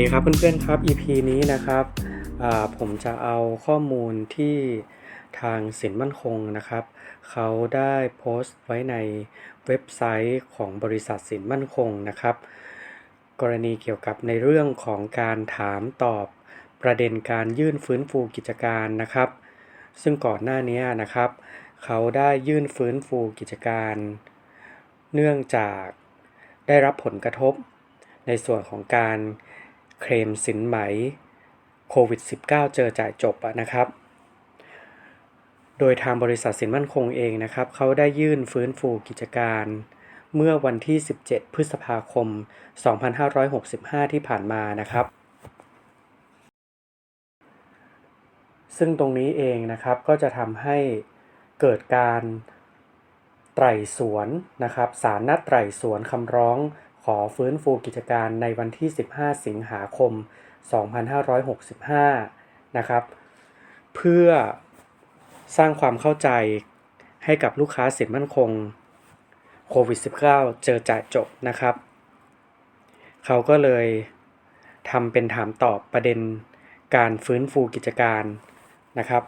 สวัสดีครับเพื่อนๆครับ EP นี้นะครับผมจะเอาข้อมูลที่ทางสินมั่นคงนะครับ เขาได้โพสต์ไว้ในเว็บไซต์ของบริษัทสินมั่นคงนะครับ กรณีเกี่ยวกับในเรื่องของการถามตอบประเด็นการยื่นฟื้นฟูกิจการนะครับ ซึ่งก่อนหน้านี้นะครับ เขาได้ยื่นฟื้นฟูกิจการ เนื่องจากได้รับผลกระทบ ในส่วนของการ เคลมสินไหมโควิด -19 เจอจ่ายจบะนะครับ โดยทางบริษัทสินมั่นคงเองนะครับ เขาได้ยื่นฟื้นฟูกิจการ เมื่อวันที่ 17 พฤษภาคม 2565 ที่ผ่านมานะครับ ซึ่งตรงนี้เองนะครับก็จะทำให้เกิดการไตร่สวนนะครับ ศาลนัดไตร่สวนคำร้อง ขอฟื้นฟูกิจการในวันที่ 15 สิงหาคม 2565 นะครับ เพื่อสร้างความเข้าใจให้กับลูกค้าสินมั่นคงโควิด -19 เจอจ่ายจบนะครับ เขาก็เลยทำเป็นถามตอบประเด็นการฟื้นฟูกิจการนะครับ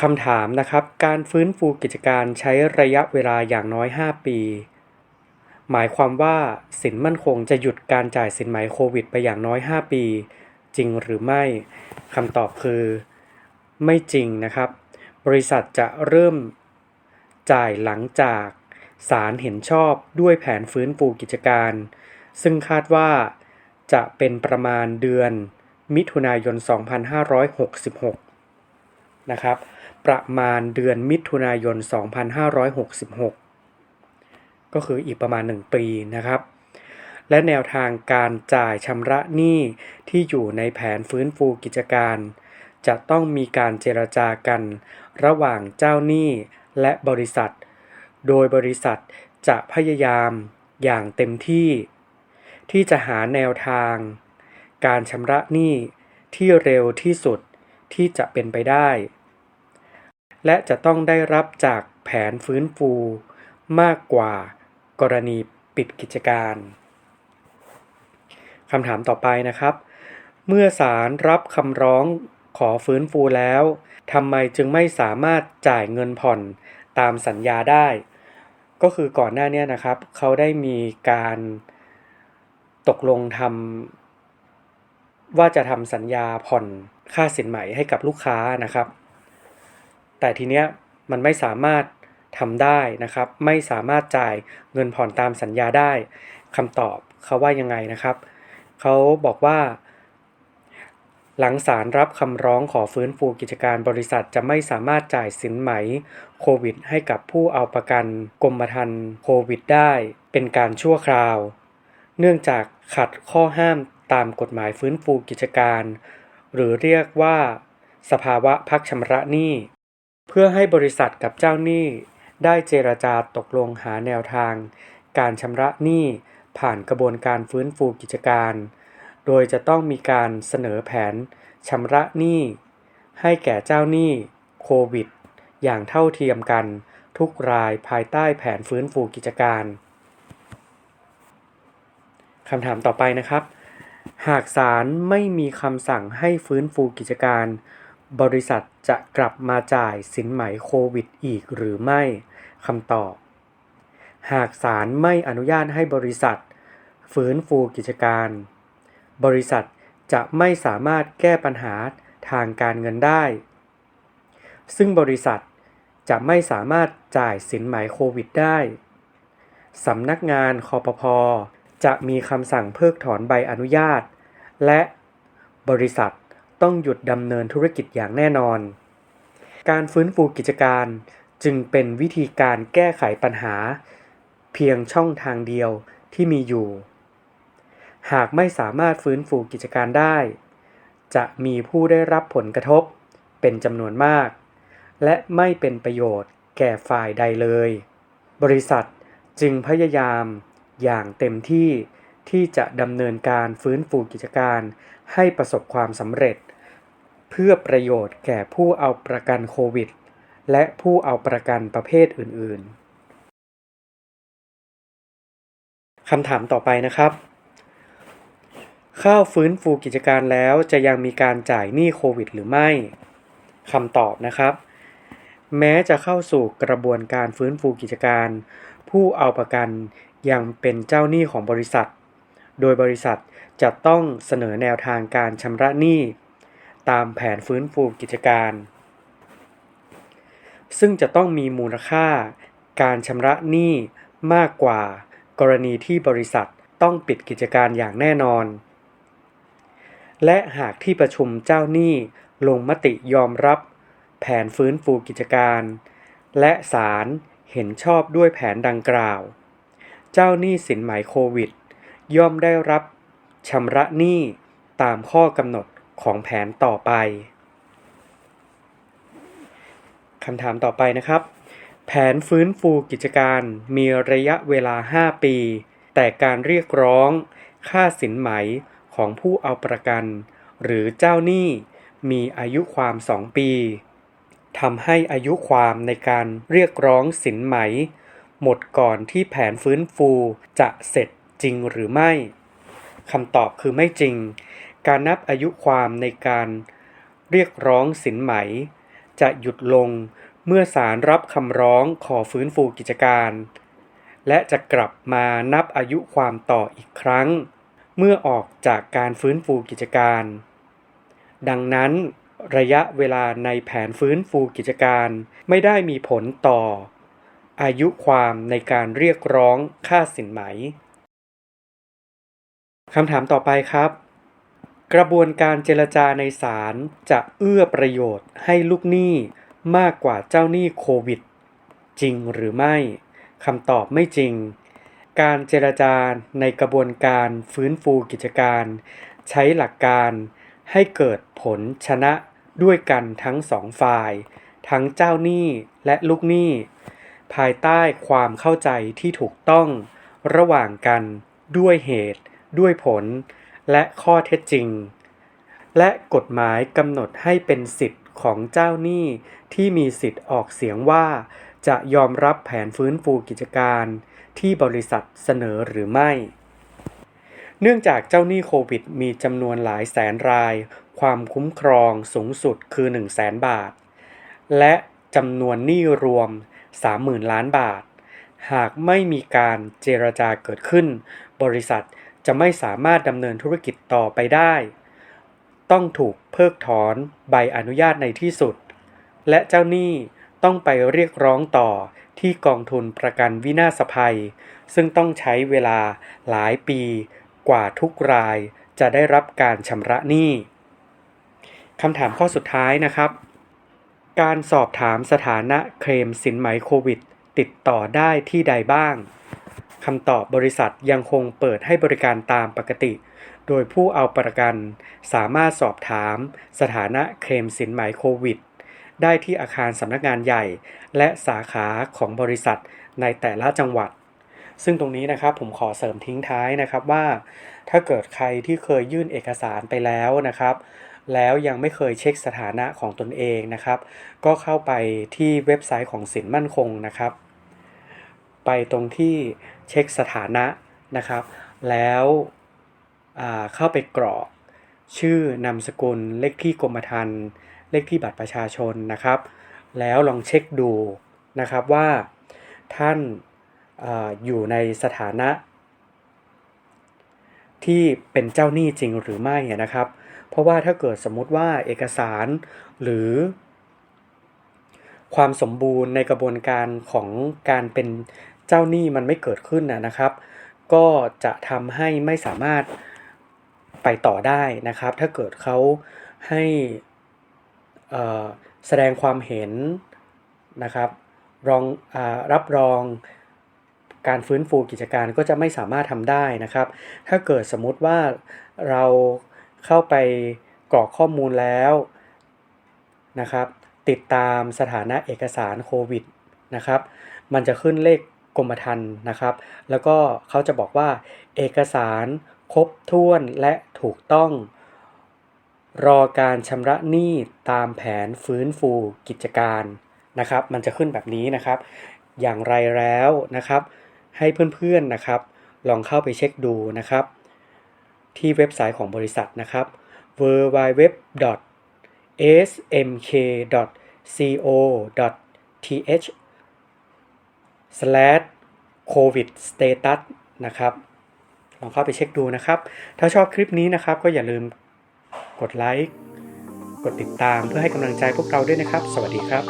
คำถามนะครับ การฟื้นฟูกิจการใช้ระยะเวลาอย่างน้อย 5 ปี หมายความว่าสินมั่นคงจะหยุดการจ่ายสินไหมโควิด ไปอย่างน้อย 5 ปี จริงหรือไม่คำตอบคือ ไม่จริงนะครับ บริษัทจะเริ่มจ่ายหลังจากศาลเห็นชอบด้วยแผนฟื้นฟูกิจการ ซึ่งคาดว่าจะเป็นประมาณเดือนมิถุนายน 2566 นะครับ ประมาณเดือนมิถุนายน 2566 ก็คืออีกประมาณ 1 ปีนะครับ และแนวทางการจ่ายชำระหนี้ที่อยู่ในแผนฟื้นฟูกิจการ จะต้องมีการเจรจากัน ระหว่างเจ้าหนี้และบริษัท โดยบริษัทจะพยายามอย่างเต็มที่ ที่จะหาแนวทาง การชำระหนี้ที่เร็วที่สุดที่จะเป็นไปได้ และจะต้องได้รับจากแผนฟื้นฟูมากกว่ากรณีปิดกิจการคำถามต่อไปนะครับ เมื่อศาลรับคำร้องขอฟื้นฟูแล้วทำไมจึงไม่สามารถจ่ายเงินผ่อนตามสัญญาได้ ก็คือก่อนหน้านี้นะครับ เขาได้มีการตกลงทำว่าจะทำสัญญาผ่อนค่าสินไหมให้กับลูกค้านะครับ แต่ทีเนี้ยมันไม่สามารถทำได้นะครับ ไม่สามารถจ่ายเงินผ่อนตามสัญญาได้คำตอบเขาว่ายังไงนะครับ เขาบอกว่า หลังศาลรับคำร้องขอฟื้นฟูกิจการบริษัทจะไม่สามารถจ่ายสินไหมโควิด ให้กับผู้เอาประกันกรมธรรม์โควิดได้เป็นการชั่วคราว เนื่องจากขัดข้อห้ามตามกฎหมายฟื้นฟูกิจการ หรือเรียกว่า สภาวะพักชำระหนี้ พื่อให้บริษัทกับเจ้าหนี้ ได้เจรจาตกลงหาแนวทาง การชำระหนี้ผ่านกระบวนการฟื้นฟูกิจการ โดยจะต้องมีการเสนอแผนชำระหนี้ให้แก่เจ้าหนี้โควิด อย่างเท่าเทียมกันทุกรายภายใต้แผนฟื้นฟูกิจการคำถามต่อไปนะครับ หากศาลไม่มีคำสั่งให้ฟื้นฟูกิจการ บริษัทจะกลับมาจ่ายสินไหมโควิดอีกหรือไม่คำตอบ หากศาลไม่อนุญาตให้บริษัท ฟื้นฟูกิจการ บริษัทจะไม่สามารถแก้ปัญหาทางการเงินได้ ซึ่งบริษัทจะไม่สามารถจ่ายสินไหมโควิดได้สำนักงานคอปพอจะมีคำสั่งเพิกถอนใบอนุญาต และบริษัท ต้องหยุดดำเนินธุรกิจอย่างแน่นอน การฟื้นฟูกิจการจึงเป็นวิธีการแก้ไขปัญหา เพียงช่องทางเดียวที่มีอยู่ หากไม่สามารถฟื้นฟูกิจการได้ จะมีผู้ได้รับผลกระทบเป็นจำนวนมาก และไม่เป็นประโยชน์แก่ฝ่ายใดเลย บริษัทจึงพยายามอย่างเต็มที่ที่จะดำเนินการฟื้นฟูกิจการให้ประสบความสำเร็จ เพื่อประโยชน์แก่ผู้เอาประกันโควิด และผู้เอาประกันประเภทอื่น ๆคำถามต่อไปนะครับ ข้าวฟื้นฟูกิจการแล้วจะยังมีการจ่ายหนี้โควิด หรือไม่คำตอบนะครับ แม้จะเข้าสู่กระบวนการฟื้นฟูกิจการ ผู้เอาประกันยังเป็นเจ้าหนี้ของบริษัท โดยบริษัทจะต้องเสนอแนวทางการชำระหนี้ ตามแผนฟื้นฟูกิจการ ซึ่งจะต้องมีมูลค่าการชำระหนี้มากกว่ากรณีที่บริษัทต้องปิดกิจการอย่างแน่นอน และหากที่ประชุมเจ้าหนี้ลงมติยอมรับแผนฟื้นฟูกิจการ และศาลเห็นชอบด้วยแผนดังกล่าว เจ้าหนี้สินไหมโควิด ย่อมได้รับชำระหนี้ตามข้อกำหนด ของแผนต่อไปคำถามต่อไปนะครับ แผนฟื้นฟูกิจการมีระยะเวลา 5 ปี แต่การเรียกร้องค่าสินไหมของผู้เอาประกัน หรือเจ้าหนี้มีอายุความ 2 ปีทำให้อายุความในการเรียกร้องสินไหม หมดก่อนที่แผนฟื้นฟูจะเสร็จจริงหรือไม่คำตอบคือไม่จริง การนับอายุความในการเรียกร้องสินไหม จะหยุดลงเมื่อศาลรับคำร้องขอฟื้นฟูกิจการ และจะกลับมานับอายุความต่ออีกครั้ง เมื่อออกจากการฟื้นฟูกิจการ ดังนั้น ระยะเวลาในแผนฟื้นฟูกิจการไม่ได้มีผลต่อ อายุความในการเรียกร้องค่าสินไหมคำถามต่อไปครับ กระบวนการเจรจาในศาลจะเอื้อประโยชน์ให้ลูกหนี้มากกว่าเจ้าหนี้โควิด จริงหรือไม่คำตอบไม่จริง การเจรจาในกระบวนการฟื้นฟูกิจการ ใช้หลักการให้เกิดผลชนะด้วยกันทั้งสองฝ่าย ทั้งเจ้าหนี้และลูกหนี้ ภายใต้ความเข้าใจที่ถูกต้อง ระหว่างกันด้วยเหตุ ด้วยผล และข้อเท็จจริง และกฎหมายกำหนดให้เป็นสิทธิ์ของเจ้าหนี้ที่มีสิทธิ์ออกเสียงว่า จะยอมรับแผนฟื้นฟูกิจการ ที่บริษัทเสนอหรือไม่ เนื่องจากเจ้าหนี้โควิดมีจำนวนหลายแสนราย ความคุ้มครองสูงสุดคือ 1 0 0 0 0แสนบาท และจำนวนหนี้รวม 30,000 ล้านบาท หากไม่มีการเจรจาเกิดขึ้น บริษัท จะไม่สามารถดำเนินธุรกิจต่อไปได้ ต้องถูกเพิกถอนใบอนุญาตในที่สุด และเจ้าหนี้ต้องไปเรียกร้องต่อที่กองทุนประกันวินาศภัย ซึ่งต้องใช้เวลาหลายปีกว่าทุกรายจะได้รับการชำระหนี้คำถามข้อสุดท้ายนะครับ การสอบถามสถานะเคลมสินไหมโควิด ติดต่อได้ที่ใดบ้าง คำตอบบริษัทยังคงเปิดให้บริการตามปกติ โดยผู้เอาประกัน สามารถสอบถาม สถานะเคลมสินไหมโควิด ได้ที่อาคารสำนักงานใหญ่ และสาขาของบริษัทในแต่ละจังหวัด ซึ่งตรงนี้นะครับผมขอเสริมทิ้งท้ายนะครับว่า ถ้าเกิดใครที่เคยยื่นเอกสารไปแล้วนะครับแล้วยังไม่เคยเช็คสถานะของตนเองนะครับ ก็เข้าไปที่เว็บไซต์ของสินมั่นคงนะครับ ไปตรงที่เช็คสถานะนะครับ แล้วเข้าไปกรอกชื่อนามสกุลเลขที่กรมธรรม์เลขที่บัตรประชาชนนะครับ แล้วลองเช็คดูนะครับว่าท่านออยู่ในสถานะ ที่เป็นเจ้าหนี้จริงหรือไม่นะครับ เพราะว่าถ้าเกิดสมมุติว่าเอกสารหรือ ความสมบูรณ์ในกระบวนการของการเป็น เจ้าหนี้มันไม่เกิดขึ้นนะครับ ก็จะทำให้ไม่สามารถไปต่อได้นะครับ ถ้าเกิดเขาให้แสดงความเห็นนะครับรองอรับรองการฟื้นฟูกิจการก็จะไม่สามารถทำได้นะครับ ถ้าเกิดสมมุติว่าเราเข้าไปกรอกข้อมูลแล้วนะครับ ติดตามสถานะเอกสารโควิดนะครับ มันจะขึ้นเลข กรมธรรม์นะครับ แล้วก็เขาจะบอกว่าเอกสารครบถ้วนและถูกต้อง รอการชำระหนี้ตามแผนฟื้นฟูกิจการนะครับ มันจะขึ้นแบบนี้นะครับ อย่างไรแล้วนะครับ ให้เพื่อนๆนะครับ ลองเข้าไปเช็คดูนะครับ ที่เว็บไซต์ของบริษัทนะครับ www smk.co.th slash covid status นะครับ ลองเข้าไปเช็คดูนะครับ ถ้าชอบคลิปนี้นะครับก็อย่าลืมกดไลค์กดติดตามเพื่อให้กำลังใจพวกเราด้วยนะครับ สวัสดีครับ